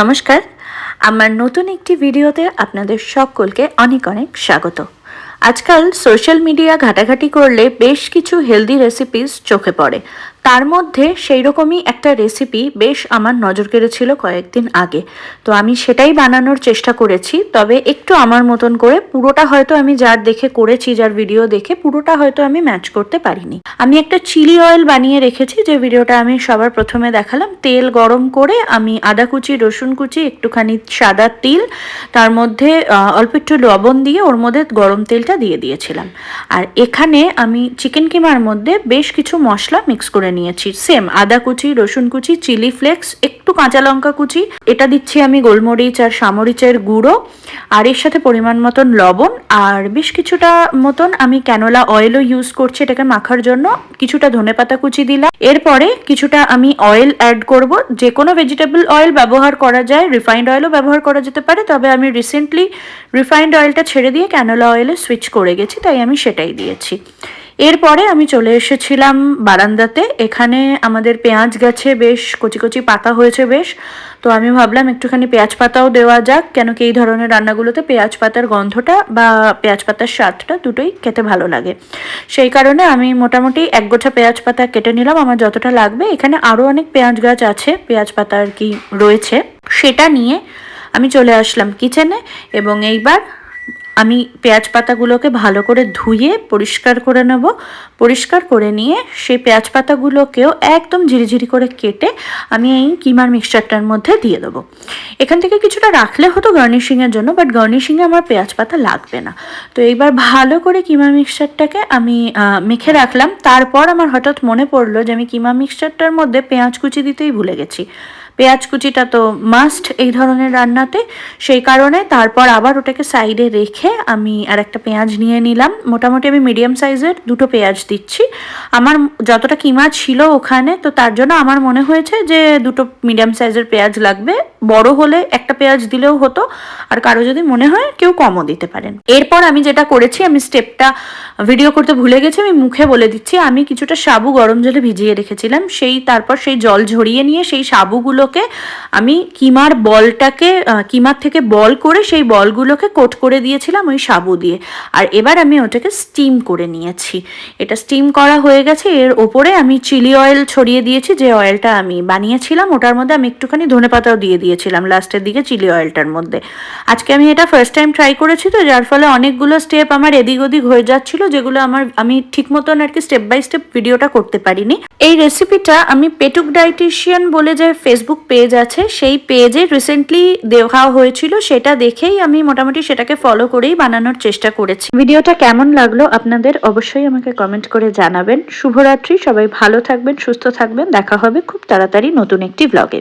নমস্কার। আমার নতুন একটি ভিডিওতে আপনাদের সকলকে অনেক অনেক স্বাগত। আজকাল সোশ্যাল মিডিয়া ঘাটাঘাটি করলে বেশ কিছু হেলদি রেসিপিস চোখে পড়ে। তার মধ্যে সেই রকমই একটা রেসিপি বেশ আমার নজর কেড়েছিল কয়েকদিন আগে। তো আমি সেটাই বানানোর চেষ্টা করেছি, তবে একটু আমার মতন করে পুরোটা হয়তো আমি যার দেখে করেছি, যার ভিডিও দেখে পুরোটা হয়তো আমি ম্যাচ করতে পারিনি। আমি একটা চিলি অয়েল বানিয়ে রেখেছি, যে ভিডিওটা আমি সবার প্রথমে দেখালাম। তেল গরম করে আমি আদা কুচি, রসুন কুচি, একটুখানি সাদা তিল, তার মধ্যে অল্প একটু লবণ দিয়ে ওর মধ্যে গরম তেলটা দিয়ে দিয়েছিলাম। আর এখানে আমি চিকেন কিমার মধ্যে বেশ কিছু মশলা মিক্স করে নিয়েছি। সেম আদা কুচি, রসুন কুচি চিলি ফ্লেক্স একটু কাঁচা লঙ্কা কুচি। এটা দিচ্ছি আমি গোলমরিচ আর সামরিচের গুঁড়ো। আর এর সাথে পরিমাণ মতন লবণ। আর বেশ কিছুটা মতন আমি ক্যানোলা অয়েলও ইউজ করছি এটাকে মাখার জন্য। কিছুটা ধনেপাতা কুচি দিলাম। এরপরে কিছুটা আমি অয়েল অ্যাড করব। যে কোনো ভেজিটেবল অয়েল ব্যবহার করা যায় রিফাইন্ড অয়েলও ব্যবহার করা যেতে পারে। তবে আমি রিসেন্টলি রিফাইন্ড অয়েলটা ছেড়ে দিয়ে ক্যানোলা অয়েলে সুইচ করে গেছি, তাই আমি সেটাই দিয়েছি। এরপরে আমি চলে এসেছিলাম বারান্দাতে। এখানে আমাদের পেঁয়াজ গাছে বেশ কচি কচি পাতা হয়েছে বেশ। তো আমি ভাবলাম একটুখানি পেঁয়াজ পাতাও দেওয়া যাক, কেন কি এই ধরনের রান্নাগুলোতে পেঁয়াজ পাতার গন্ধটা বা পেঁয়াজ পাতার স্বাদটা দুটোই খেতে ভালো লাগে। সেই কারণে আমি মোটামুটি এক গোছা পেঁয়াজ পাতা কেটে নিলাম, আমার যতটা লাগবে। এখানে আরও অনেক পেঁয়াজ গাছ আছে, পেঁয়াজ পাতা আর কি রয়েছে। সেটা নিয়ে আমি চলে আসলাম কিচেনে এবং এইবার আমি পেঁয়াজ পাতাগুলোকে ভালো করে ধুয়ে পরিষ্কার করে নেব। পরিষ্কার করে নিয়ে সেই পেঁয়াজ পাতাগুলোকেও একদম ঝিরিঝিরি করে কেটে আমি এই কিমার মিক্সচারটার মধ্যে দিয়ে দেবো। এখান থেকে কিছুটা রাখলে হতো গার্নিশিংয়ের জন্য, বাট গার্নিশিংয়ে আমার পেঁয়াজ পাতা লাগবে না। তো এইবার ভালো করে কিমা মিক্সচারটাকে আমি মেখে রাখলাম। তারপর আমার হঠাৎ মনে পড়ল যে আমি কিমা মিক্সচারটার মধ্যে পেঁয়াজ কুচি দিতেই ভুলে গেছি। পেঁয়াজ কুচিটা তো মাস্ট এই ধরনের রান্নাতে। সেই কারণে তারপর আবার ওটাকে সাইডে রেখে আমি আর একটা পেঁয়াজ নিয়ে নিলাম। মোটামুটি আমি মিডিয়াম সাইজের দুটো পেঁয়াজ দিচ্ছি। আমার যতটা কিমা ছিল ওখানে, তো তার জন্য আমার মনে হয়েছে যে দুটো মিডিয়াম সাইজের পেঁয়াজ লাগবে। বড় হলে একটা পেঁয়াজ দিলেও হতো, আর কারও যদি মনে হয় কেউ কমও দিতে পারেন। এরপর আমি যেটা করেছি, আমি স্টেপটা ভিডিও করতে ভুলে গেছি, আমি মুখে বলে দিচ্ছি। আমি কিছুটা সাবু গরম জলে ভিজিয়ে রেখেছিলাম। সেই তারপর সেই জল ঝরিয়ে নিয়ে সেই সাবুগুলোকে আমি কিমার বলটাকে কিমার থেকে বল করে সেই বলগুলোকে কোট করে দিয়েছিলাম ওই সাবু দিয়ে। আর এবার আমি ওটাকে স্টিম করে নিয়েছি। এটা স্টিম করা হয়ে গেছে। এর ওপরে আমি চিলি অয়েল ছড়িয়ে দিয়েছি। যে অয়েলটা আমি বানিয়েছিলাম, ওটার মধ্যে আমি একটুখানি ধনেপাতাও দিয়ে দিয়েছিলাম লাস্টের দিকে চিলি অয়েলটার মধ্যে। আজকে আমি এটা ফার্স্ট টাইম ট্রাই করেছি তো, যার ফলে অনেকগুলো স্টেপ আমার এদিক ওদিক হয়ে যাচ্ছিল, যেগুলো আমার, আমি ঠিক মতন আর কি স্টেপ বাই স্টেপ ভিডিওটা করতে পারিনি। এই রেসিপিটা আমি পেটুক ডাইটিশিয়ান বলে যে ফেসবুক পেজ আছে, সেই পেজে রিসেন্টলি দেওয়া হয়েছিল, সেটা দেখেই আমি মোটামুটি সেটাকে ফলো করেই বানানোর চেষ্টা করেছি। ভিডিওটা কেমন লাগল আপনাদের অবশ্যই আমাকে কমেন্ট করে জানাবেন। শুভরাত্রি, সবাই ভালো থাকবেন, সুস্থ থাকবেন, দেখা হবে খুব তাড়াতাড়ি নতুন একটি ব্লগে